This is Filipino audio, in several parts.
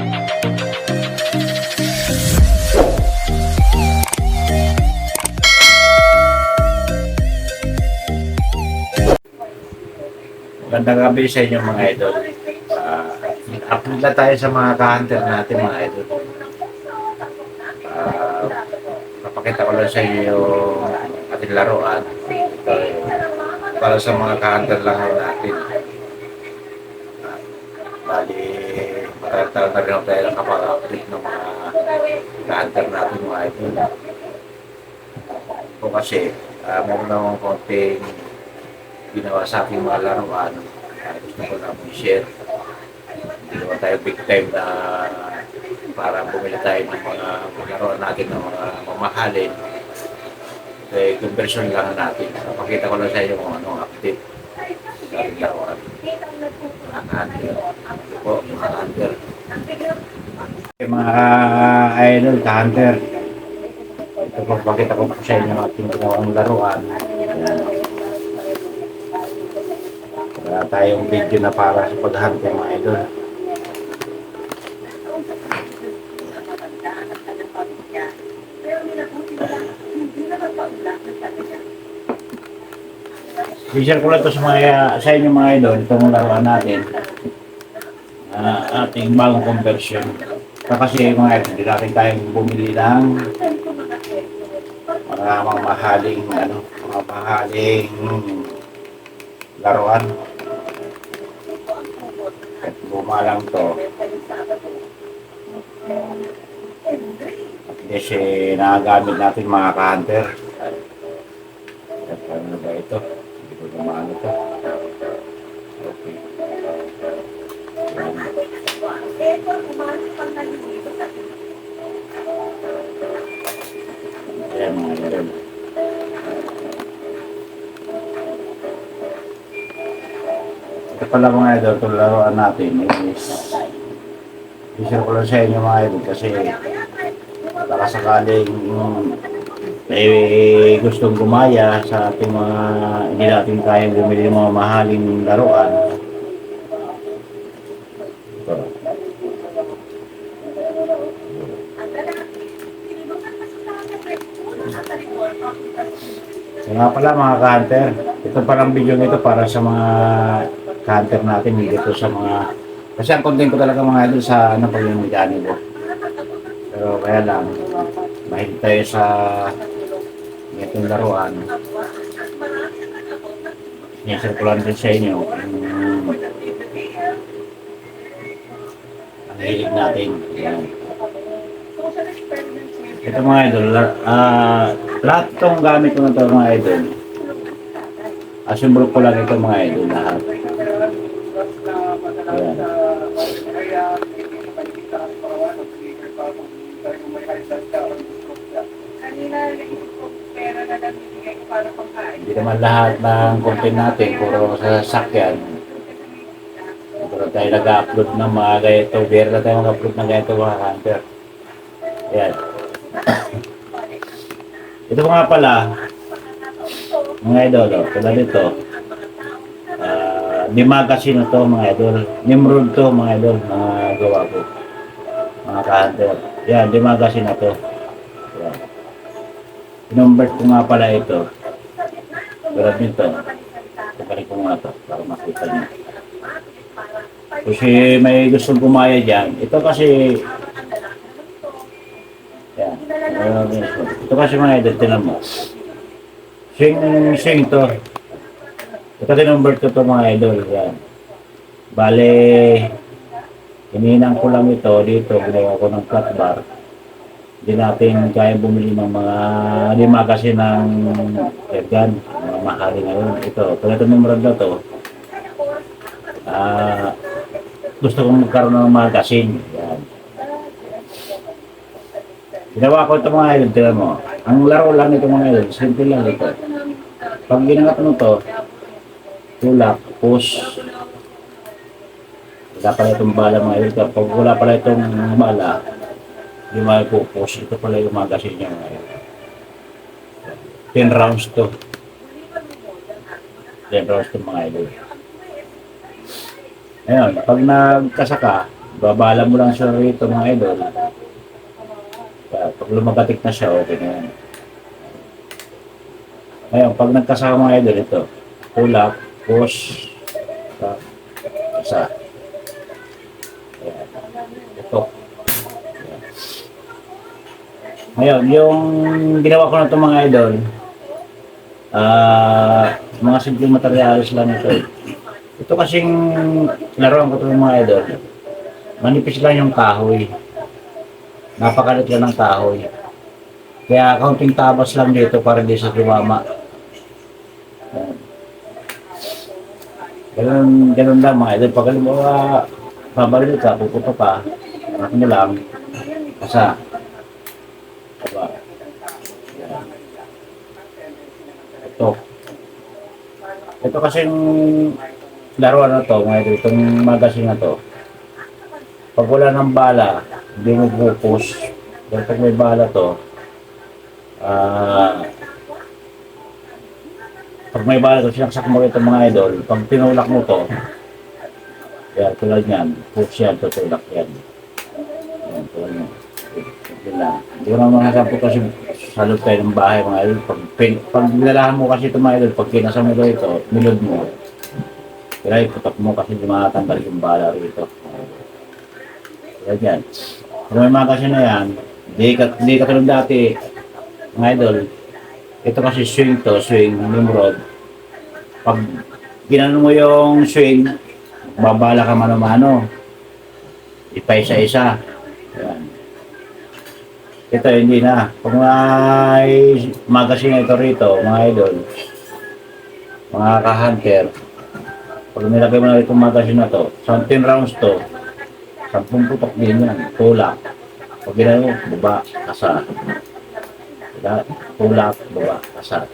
Magandang gabi sa inyo mga idol. Uh, upload na tayo sa mga ka-hunter natin mga idol. Uh, papakita ko lang sa inyo ating laruan. Ito, para sa mga ka-hunter lang natin. Matagal na rin ako tayo nakapag-update ng mga ka-hunter natin mga idol. Ito kasi, uh, meron akong konting ginawa sa aking mga laruan ay gusto ko lang i-share. Hindi naman tayo big time na para bumili tayo ng mga laruan natin ng mga mamahalin. Eh, conversion lang natin. Pakita ko lang sa inyo kung anong update sa ating laruan. Mga hunter. Ito po, mga hunter. Mga idol, ka-hunter. Ito po, pakita ko po sa inyo ating ginawang laruan. Wala tayong video na para sa pag-hunt ng mga idol. I-share ko lang ito sa, mga, sa inyo mga idol, itong laruan natin. Ating bagong conversion. Ito kasi mga idol, hindi natin tayong bumili ng mga mamahaling, ano, mga mahaling laruan. At luma lang to. Kasi nagagamit natin mga ka-hunter. At ano ba ito? Hindi ko naman ano Yan. Ayan mga idol. Ito pala mga idol, itong laruan natin is i-share ko lang sa inyo mga idol kasi baka sakaling may gustong gumaya sa ating mga hindi natin kayang bumili ng mga mahaling laruan. Pala mga ka-hunter, ito palang video nito para sa mga ka-hunter natin, hindi ito sa mga... Kasi ang content ko talaga mga idol sa ano pag yung mechanico. Pero kaya lang, mahilig sa itong laruan. Sinishare ko lang din sa inyo yung ang hilig natin. Yan. Ito mga idol, ah, lahat itong gamit ko na ito mga idol. Assemble ko lang ito mga idol lahat. Ayan. Hindi naman lahat ng content natin, puro sa sasakyan. Pero tayo nag-upload ng mga ganito, bira na tayo mag-upload ng ganito mga hunter. Ayan. Ito nga pala, mga idol, oh, tulad nito. Ah, di magazine to mga idol. Nimrod to mga idol, mga gawa ko. Mga ka-hunter. Yan, di magazine na to. Yan. Number ko nga pala ito. Tulad nito. Sabalik ko nga to para makita niyo. Kasi may gustong gumaya dyan. Ito kasi Uh, ito kasi mga idol, tinan mo. Sing, sing to. Ito kasi number ko mga idol. Yan. Bale, hininang ko lang ito dito. Ginawa ko ng flat bar. Hindi natin kaya bumili ng mga lima kasi ng airgun. Mga mahali ngayon. Ito, pala ito number na to. Ah, gusto kong magkaroon ng magazine. Yan. Ginawa ko ito mga idol, tignan mo. Ang laro lang ito mga idol, simple lang ito. Pag ginangat mo to, tulak, push. Wala pala itong bala mga idol. Pag wala pala itong bala, hindi mo push. Ito pala yung magazine niya mga idol. 10 rounds to. 10 rounds to mga idol. Ayun, pag nagkasaka, babala mo lang siya rito mga idol. Kaya pag lumagatik na siya, okay na yan. Ngayon, pag nagkasama mga idol, ito, tulak, push, tap, isa. Ito. Ayan. Ngayon, yung ginawa ko na ito mga idol, ah, mga simpleng materialis lang ito. Ito kasing laruan ko ito mga idol, manipis lang yung kahoy. Napakalit lang ng kahoy. Kaya kaunting tabas lang dito para di sa tumama. Ganun, ganun lang mga idol. Pag alam mo, uh, babaril ka, puputo ka, ano mo lang, kasa. Diba? Ito. Ito kasing laruan na to, mga idol, itong magazine na to. Pag wala ng bala, hindi mo focus. Dahil pag may bala to, ah, pag may bala to, sinaksak mo ito mga idol, pag tinulak mo to, yan, tulad yan, push yan, tutulak yan. Yan, tulad yan. Lang. Hindi ko naman masasabi kasi sa loob tayo ng bahay mga idol. Pag, pin, pag nilalahan mo kasi ito mga idol, pag kinasa mo ito, nilod mo. Kaya iputak mo kasi di makatanggal yung bala rito. Kaya yan. Kung may mga kasi na yan, di ka, di ka tulad dati, mga idol, ito kasi swing to, swing, Nimrod. Pag ginano mo yung swing, babala ka mano-mano. Ipa-isa-isa. Yan. Ito hindi na. Kung may magazine ito rito, mga idol, mga ka-hunter, pag nilagay mo na itong magazine na to, 10 rounds to, 10 putok din yan, tulak. Pag ginano mo, baba, kasa. Diba? Tulak, baba, kasa.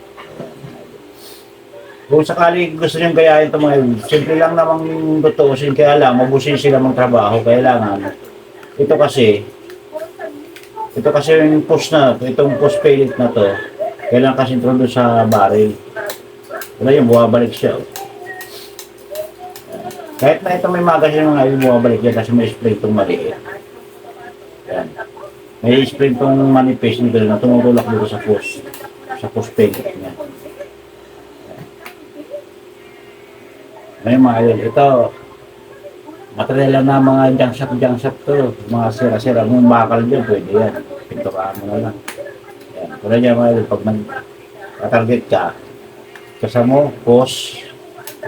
Kung sakali gusto niyong gayahin ito mga idol, simple lang namang tutuusin, kaya lang, mabusin sila ng trabaho, kailangan. Ito kasi, ito kasi yung push na, itong push pellet na to, kailangan kasi doon sa barrel. Wala yung buwabalik siya. oh. Kahit na ito may magazine mga yung bumabalik yan kasi may spray itong maliit. Yan. May spray itong manifest nito na tumutulak dito sa push. Sa push pellet niya. Ngayon mga idol, ito, material na mga junk shop, junk shop to. Mga sira-sira, kung bakal dyan, pwede yan. Pintukaan mo na lang. Yan. Kaya niya mga idol, pag nag-target ka, kasama mo, push,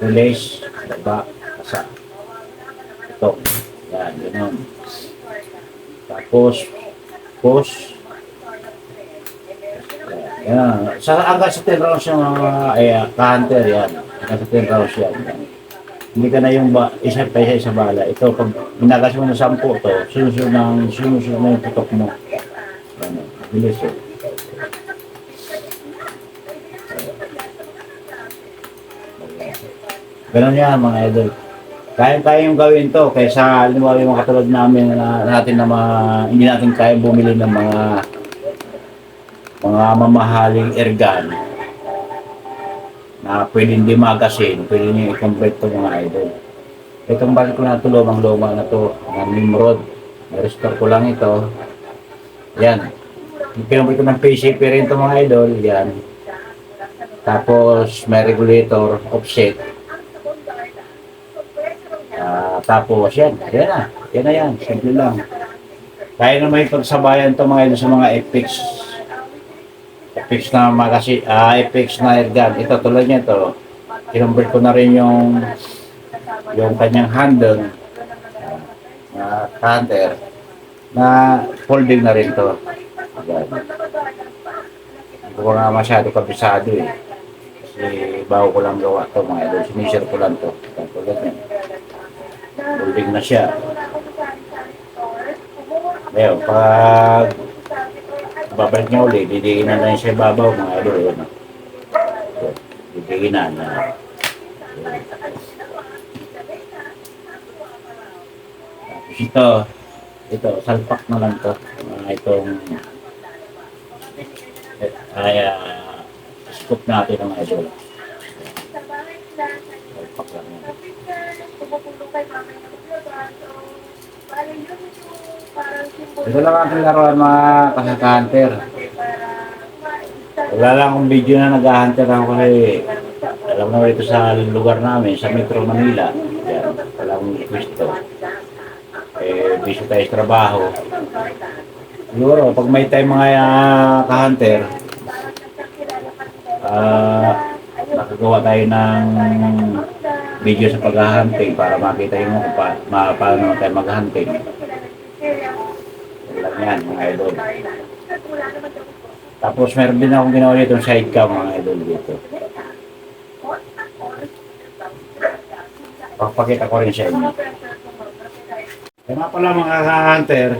release, baba, kasa. Ito. Yan, ganun. Tapos, push. Yan. Sa, hanggang sa 10 rounds yung mga eh, ka-hunter yan. Hanggang sa 10 rounds yan. yan. Hindi ka na yung ba, isa pa isa sa bala. Ito, pag minagas mo ng 10 to, sinusunod ng sinusunod na yung putok mo. Yan, bilis eh. Ganun yan mga idol. Kaya-kaya yung gawin to kaysa halimbawa yung mga katulad namin na natin na mga, hindi natin kaya bumili ng mga mga mamahaling ergan na pwedeng di magasin, pwede nyo i-convert to mga idol. Itong bakit ko na ito, lumang-luma na to, ng Nimrod. I-restore ko lang ito. Yan. Kinumpit ko ng PCP rin ito mga idol. Yan. Tapos may regulator, offset. Ah, tapos yan, yan na. Yan na yan, simple lang. Kaya na may pagsabayan to mga idol sa mga FX. FX na magasi, ah, FX na airgun. Ito tulad niya to. Kinumpit ko na rin yung yung kanyang handle na cutter na folding na rin to. Yan. Hindi ko nga masyado kabisado eh. Kasi bago ko lang gawa to mga idol. Sinisir ko lang to. Tulad yan. Folding na siya. Ngayon, pag babalik niya uli, didigin na siya babaw mga idol. Yun. Didigin na. Tapos ito, ito, salpak na lang to. Mga itong eh, ay uh, scoop natin ang idol. Salpak lang yan. Ito lang aking laruan mga kasaka-hunter. Wala lang akong video na nag-hunter ako kasi alam mo ito sa lugar namin, sa Metro Manila. Yan, wala akong pwesto. Eh, busy tayo sa trabaho. Siguro, pag may time mga uh, ka-hunter, ah, nakagawa tayo ng video sa paghahunting para makita yung kung pa, ma, paano tayo maghunting. Yan lang yan, mga idol. Tapos meron din akong ginawa dito side cam mga idol dito. Papakita ko rin sa inyo. Kaya pala mga ka-hunter,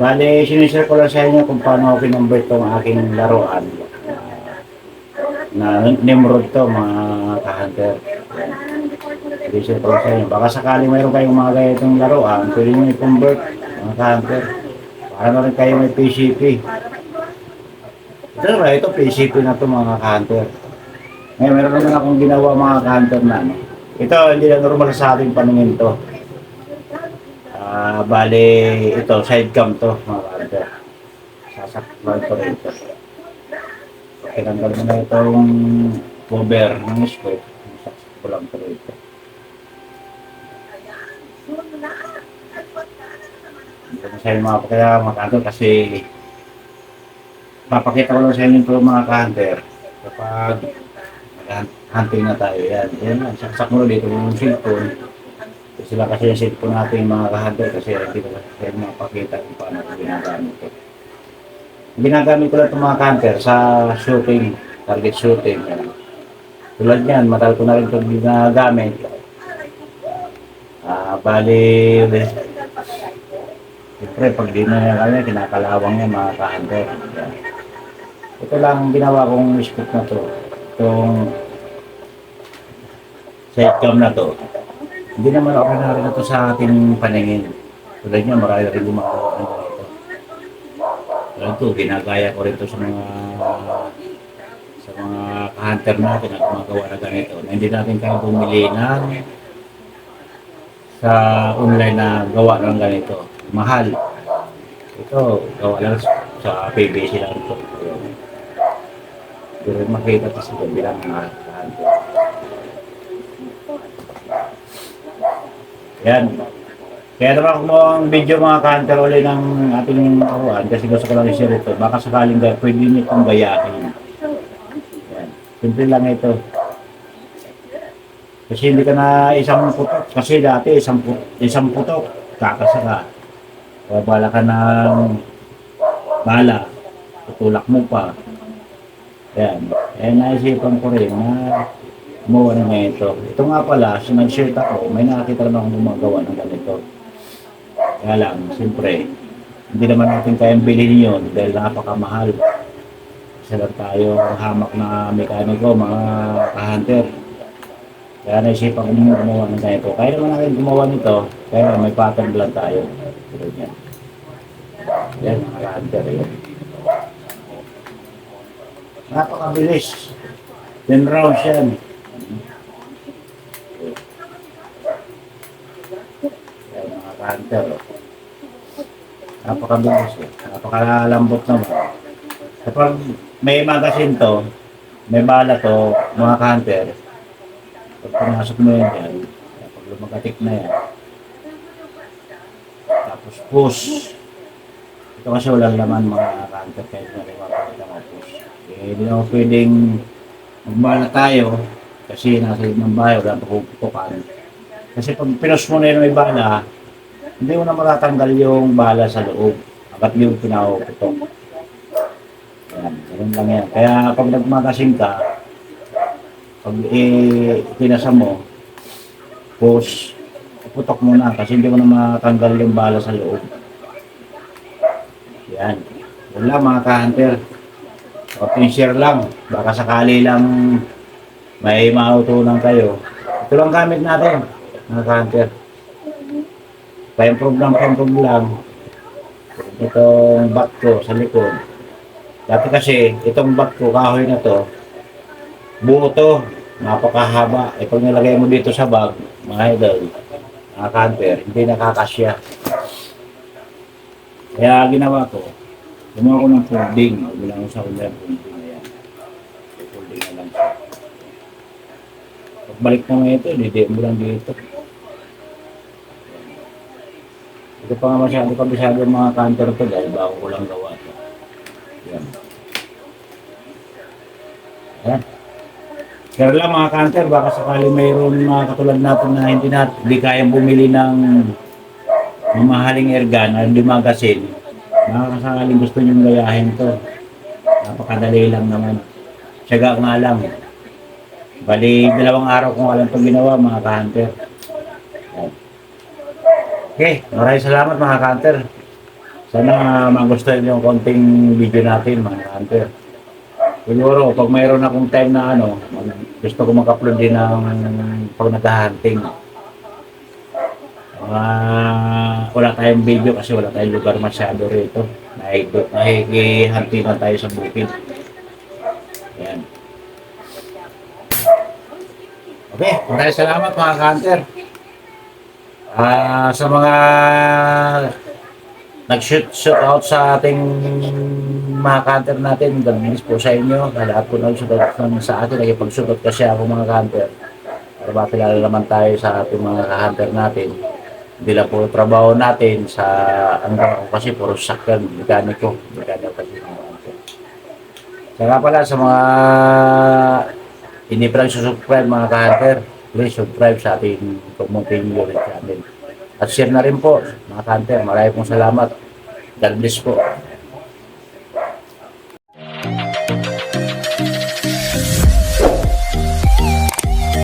bali sinishare ko lang sa inyo kung paano ako kinonvert tong aking laruan. na Nimrod to mga ka-hunter. Sinishare ko lang sa inyo. Baka sakali mayroon kayong mga ganitong laruan, pwede nyo i-convert mga ka-hunter. Na rin kayo may PCP. Ito na ito PCP na to mga ka-hunter. Ngayon, meron naman akong ginawa mga ka-hunter na ano. Ito, hindi na normal sa ating paningin to. Ah, bale, ito, side cam to, mga ka-hunter. Sasakpan ko rin ito. Tinanggal mo na itong cover ng square. Sasakpan ko lang ito ko inyo mga kaya mga ka-hunter kasi papakita ko lang sa inyo ito mga ka-hunter kapag hunting na tayo yan. Yan lang, saksak mo dito yung cellphone. Sila kasi yung cellphone natin yung mga ka-hunter kasi hindi ko kasi mapakita kung paano ko ginagamit ito. Ginagamit ko lang itong mga hunter sa shooting, target shooting. Yan. Tulad yan, matagal ko na rin ito ginagamit. Ah, bali, siyempre pag di na kami, kinakalawang yan mga ka-hunter. Yan. Ito lang ang ginawa kong scoop na to. Itong sitcom na to. Hindi naman ako na ito sa ating paningin. Tulad niya, marami rin gumagawa ng ganito. Tulad ito, ginagaya ko rin ito sa mga sa mga ka-hunter natin na gumagawa na ganito. Na hindi natin kaya bumili ng sa online na gawa ng ganito. Mahal. Ito, gawa lang sa PBC lang ito. Pero makita ito bilang mga ka-hunter. Yan. Kaya naman mo ang video mga ka-hunter ulit ng ating karuan kasi gusto ko lang i-share ito. Baka sakaling gaya, pwede nyo itong gayahin. Yan. Simple lang ito. Kasi hindi ka na isang putok. Kasi dati isang, pu- isang putok, kakasaka. O bala ka ng bala. Tutulak mo pa. Yan. Eh, naisipan ko rin na gumawa na ito. Ito nga pala, so nag-share ako, may nakakita naman akong gumagawa ng ganito. Kaya lang, siyempre, hindi naman natin kayang bilhin yun dahil napakamahal. Isa lang tayo hamak na mekaniko, mga ka-hunter. Kaya naisipan ko gumawa ng ganito. Kaya naman natin gumawa nito, kaya may pattern lang tayo. Tulad. Yan, mga ka-hunter yun. Napakabilis. 10 rounds yan. Yan mga oh. Napakabilis. Napakalambot naman. Kapag may magazine to, may bala to, mga ka-hunter, pag pumasok mo yan yan, pag lumagatik na yan, tapos push. Ito kasi walang laman mga ka-hunter kahit na rin mapakita. Eh, hindi naman pwedeng magbala tayo kasi nasa ng bahay, wala pa puputukan. Kasi pag pinos mo na yun may bala, hindi mo na matatanggal yung bala sa loob. Hanggat yung pinaputok. Yan, ganun lang yan. Kaya pag nagmagasin ka, pag eh, pinasa mo, push, putok mo na kasi hindi mo na matanggal yung bala sa loob. Yan. Yun lang mga ka-hunter. Open share lang. Baka sakali lang may mautunan kayo. Ito lang gamit natin, mga ka-hunter. Pa-improve lang, pa-improve lang. Itong back ko sa likod. Dati kasi, itong back ko, kahoy na to, buo to, napakahaba. E pag nilagay mo dito sa bag, mga idol, mga ka-hunter, hindi nakakasya. Kaya ginawa ko, gumawa ko ng folding. Bilang ko sa online folding. Ayan. Folding na lang. Pagbalik naman ito, hindi mo lang dito. Ito pa nga masyado kabisado yung mga counter to dahil bago ko lang gawa ito. Yan. Ayan. Pero lang mga counter, baka sakali mayroon mga katulad natin na hindi natin, hindi kayang bumili ng mamahaling airgun at hindi magasin. Baka sakaling gusto nyo gayahin to. Napakadali lang naman. Tiyaga nga lang. Bali, dalawang araw kung alam itong ginawa mga ka-hunter. Okay, maraming salamat mga ka-hunter. Sana magustuhan yung konting video natin mga ka-hunter. Siguro, pag mayroon akong time na ano, gusto ko mag-upload din ng pag nag-hunting. Ah, wala tayong video kasi wala tayong lugar masyado rito. Nakikihunting na tayo sa bukid. Yan. Okay, maraming salamat mga ka-hunter. Ah, sa mga nag-shoot shoot out sa ating mga ka-hunter natin, gamis po sa inyo. Lahat po nag-shoot out ng- sa atin, nakipag-shoot out kasi ako mga ka-hunter. Para makilala naman tayo sa ating mga ka-hunter natin. Hindi lang po trabaho natin sa ang ko kasi puro sakyan, mekaniko, mekaniko kasi. Saka pala sa mga hindi pa lang mga ka-hunter, please subscribe sa ating Kumunting Unit channel. At share na rin po mga ka-hunter. Maraming salamat. God bless po.